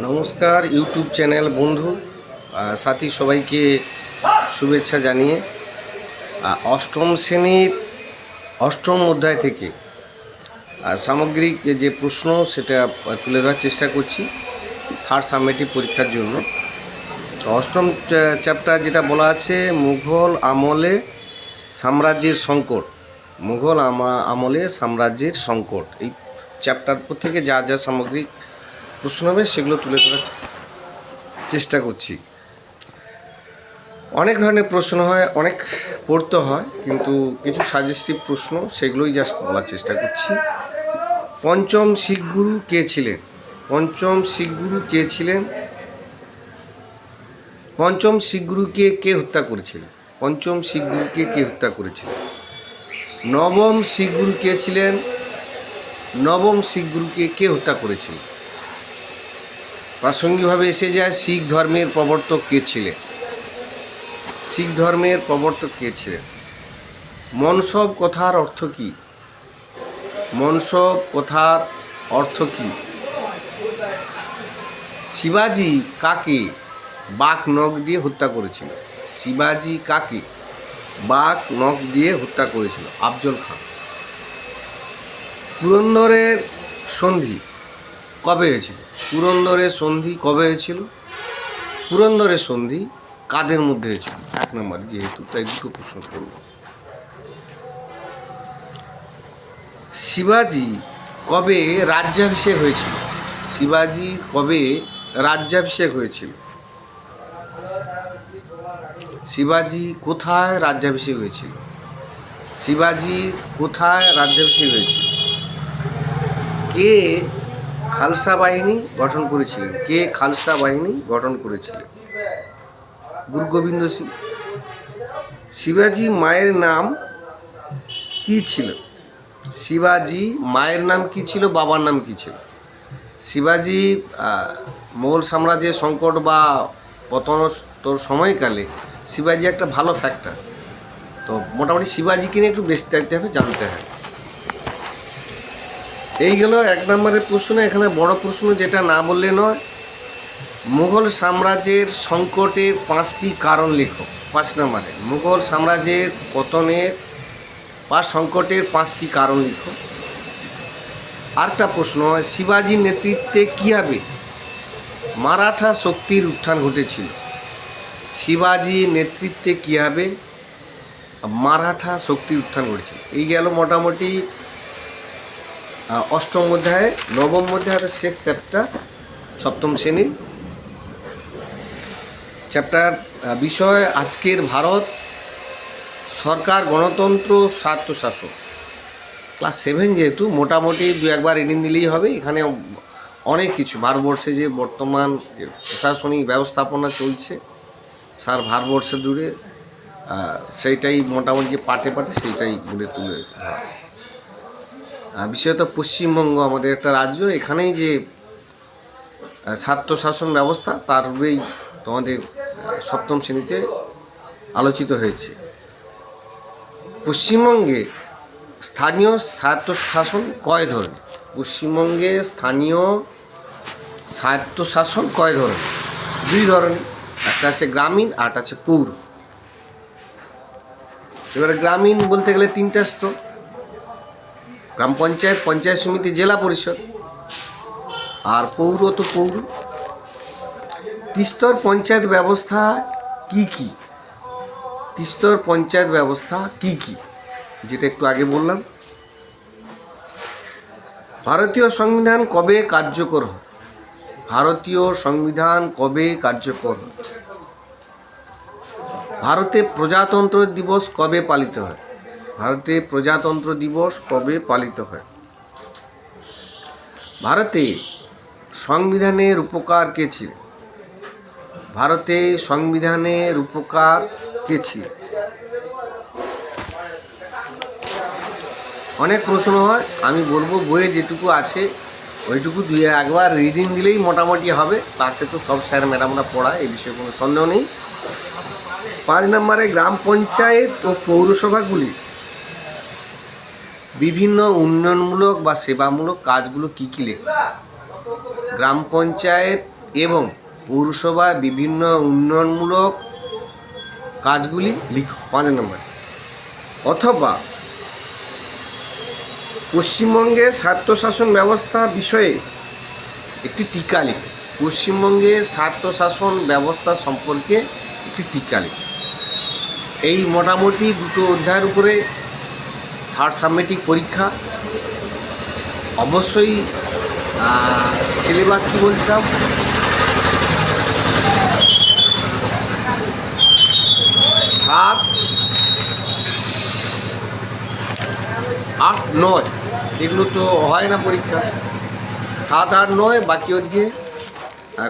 নমস্কার YouTube channel বন্ধু সাথী সবাইকে শুভেচ্ছা জানিয়ে অষ্টম শ্রেণির অষ্টম অধ্যায় থেকে সামগ্রিক যে প্রশ্ন সেটা তুলে ধরার চেষ্টা করছি থার্ড সাবমেটিভ পরীক্ষার জন্য। অষ্টম চ্যাপ্টার যেটা বলা আছে, মুঘল আমলে সাম্রাজ্যের সংকট। মুঘল আমা- আমলে সাম্রাজ্যের সংকট। এই চ্যাপ্টার থেকে যা যা সামগ্রিক প্রশ্ন হবে, সেগুলো তুলে ধরার চেষ্টা করছি। অনেক ধরনের প্রশ্ন হয়, অনেক পড়তে হয়, কিন্তু কিছু সাজেস্টিভ প্রশ্ন, সেগুলোই জাস্ট বলার চেষ্টা করছি। পঞ্চম শিখ গুরু কে ছিলেন? পঞ্চম শিখ গুরু কে ছিলেন? পঞ্চম শিখ গুরুকে কে হত্যা করেছিল? পঞ্চম শিখ গুরুকে কে হত্যা করেছিল? নবম শিখ গুরু কে ছিলেন? নবম শিখ গুরুকে কে হত্যা করেছিল? প্রাসঙ্গিকভাবে এসে যায় শিখ ধর্মের প্রবর্তক কে ছিলেন? শিখ ধর্মের প্রবর্তক কে ছিলেন? মনসব কথার অর্থ কী? মনসব কথার অর্থ কী? শিবাজি কাকে বাঘ নখ দিয়ে হত্যা করেছিল? শিবাজি কাকে বাঘ নখ দিয়ে হত্যা করেছিল? আফজল খান। পুরন্দরের সন্ধি কবে হয়েছিল? পুরন্দরের সন্ধি কবে হয়েছিল? পুরন্দরের সন্ধি কাদের মধ্যে হয়েছিল? এক নম্বর, যেহেতু তাই দুটো প্রশ্ন করব। শিবাজি কবে রাজ্যাভিষেক হয়েছিল? শিবাজি কবে রাজ্যাভিষেক হয়েছিল? শিবাজি কোথায় রাজ্যাভিষেক হয়েছিল? শিবাজি কোথায় রাজ্যাভিষেক হয়েছিল? কে খালসা বাহিনী গঠন করেছিলেন। কে খালসা বাহিনী গঠন করেছিলেন? গুরু গোবিন্দ সিং। শিবাজি মায়ের নাম কি ছিল? শিবাজি মায়ের নাম কি ছিল? বাবার নাম কি ছিল? শিবাজি মোগল সাম্রাজ্যের সংকট বা পতনোত্তর সময়কালে শিবাজি একটা ভালো ফ্যাক্টর তো মোটামুটি শিবাজিকে নিয়ে একটু বেশি দেখতে হবে, জানতে হবে। এই গেল এক নম্বরের প্রশ্ন, এখানে বড় প্রশ্ন যেটা না বললে নয়। মুঘল সাম্রাজ্যের সংকটের পাঁচটি কারণ লেখো, পাঁচ নম্বরে। মুঘল সাম্রাজ্যের পতনের বা সংকটের পাঁচটি কারণ লিখো। আরেকটা প্রশ্ন হয় শিবাজির নেতৃত্বে কীভাবে মারাঠা শক্তির উত্থান ঘটেছিল? শিবাজির নেতৃত্বে কীভাবে মারাঠা শক্তির উত্থান ঘটেছিল? এই গেল মোটামুটি অষ্টম অধ্যায়, নবম অধ্যায়ের শেষ চ্যাপ্টার সপ্তম শ্রেণির চ্যাপ্টার বিষয় আজকের ভারত, সরকার, গণতন্ত্র, স্বায়ত্তশাসন। ক্লাস সেভেন যেহেতু, মোটামুটি দু একবার রিডিং দিলেই হবে। এখানে অনেক কিছু। ভারতবর্ষে যে বর্তমান প্রশাসনিক ব্যবস্থাপনা চলছে, সার ভারতবর্ষে জুড়ে সেইটাই মোটামুটি যে পাটে পাটে সেইটাই ঘুরে তুলে। বিশেষত পশ্চিমবঙ্গ, আমাদের একটা রাজ্য, এখানেই যে স্বায়ত্তশাসন ব্যবস্থা, তার উপরেই তোমাদের সপ্তম শ্রেণীতে আলোচিত হয়েছে। পশ্চিমবঙ্গে স্থানীয় স্বায়ত্তশাসন কয় ধরনের? পশ্চিমবঙ্গে স্থানীয় স্বায়ত্তশাসন কয় ধরনের? দুই ধরনের, একটা আছে গ্রামীণ আর একটা আছে পৌর। এবারে গ্রামীণ বলতে গেলে তিনটা স্তর। গ্রাম পঞ্চায়েত পঞ্চায়েত সমিতি, জেলা পরিষদ। আর পৌর তো পৌর। তিস্তর পঞ্চায়েত ব্যবস্থা কি কি? তিস্তর পঞ্চায়েত ব্যবস্থা কি কি? যেটা একটু আগে বললাম। ভারতীয় সংবিধান কবে কার্যকর ভারতীয় সংবিধান কবে কার্যকর ভারতে প্রজাতন্ত্র দিবস কবে পালিত হয়? ভারতে প্রজাতন্ত্র দিবস কবে পালিত হয়? ভারতে সংবিধানের উপকার কে ছিলেন ভারতে সংবিধানের উপকার কে ছিলেন অনেক প্রশ্ন হয়, আমি বলব বইয়ে যেটুকু আছে, ওইটুকু দুই একবার রিডিং দিলেই মোটামুটি হবে। ক্লাসে তো সব স্যার ম্যাডামরা পড়ায় এই বিষয়ে কোনো সন্দেহ নেই। পাঁচ নম্বরে গ্রাম পঞ্চায়েত ও পৌরসভাগুলি বিভিন্ন উন্নয়নমূলক বা সেবামূলক কাজগুলো কী কী লেখা? গ্রাম পঞ্চায়েত এবং পৌরসভা বিভিন্ন উন্নয়নমূলক কাজগুলি লিখো, পাঁচ নম্বর। অথবা পশ্চিমবঙ্গের স্বায়ত্তশাসন ব্যবস্থা বিষয়ে একটি টিকা লিখো। পশ্চিমবঙ্গের স্বায়ত্তশাসন ব্যবস্থা সম্পর্কে একটি টিকা লিখো। এই মোটামুটি দুটো অধ্যায়ের উপরে থার্ড সাবমেটিক পরীক্ষা। অবশ্যই সিলেবাস কী বলছিলাম সাত, আট, নয়। এগুলো তো হয় না পরীক্ষা। সাত, আট, নয়, বাকি হচ্ছে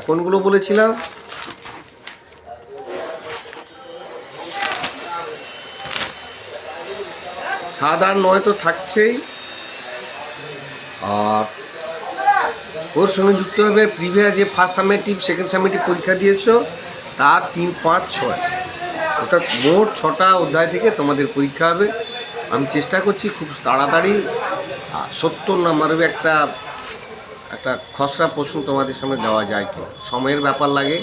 কোনগুলো বলেছিলাম? সাত আর নয় তো থাকছেই। আর ওর সঙ্গে যুক্ত হবে প্রিভিয়াস যে ফার্স্ট সামেটিভ সেকেন্ড সামেটিভ পরীক্ষা দিয়েছ, তার তিন, পাঁচ, ছয়। অর্থাৎ মোট ছটা অধ্যায় থেকে তোমাদের পরীক্ষা হবে। আমি চেষ্টা করছি খুব তাড়াতাড়ি সত্তর নাম্বারের একটা একটা খসড়া প্রশ্ন তোমাদের সামনে দেওয়া যায় কি সময়ের ব্যাপার লাগে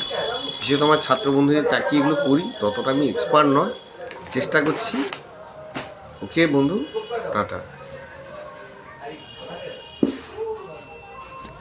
বিশেষ তোমার ছাত্র বন্ধুদের তাকিয়ে এগুলো করি, ততটা আমি এক্সপার্ট নয়। চেষ্টা করছি ওকে বন্ধু টাটা।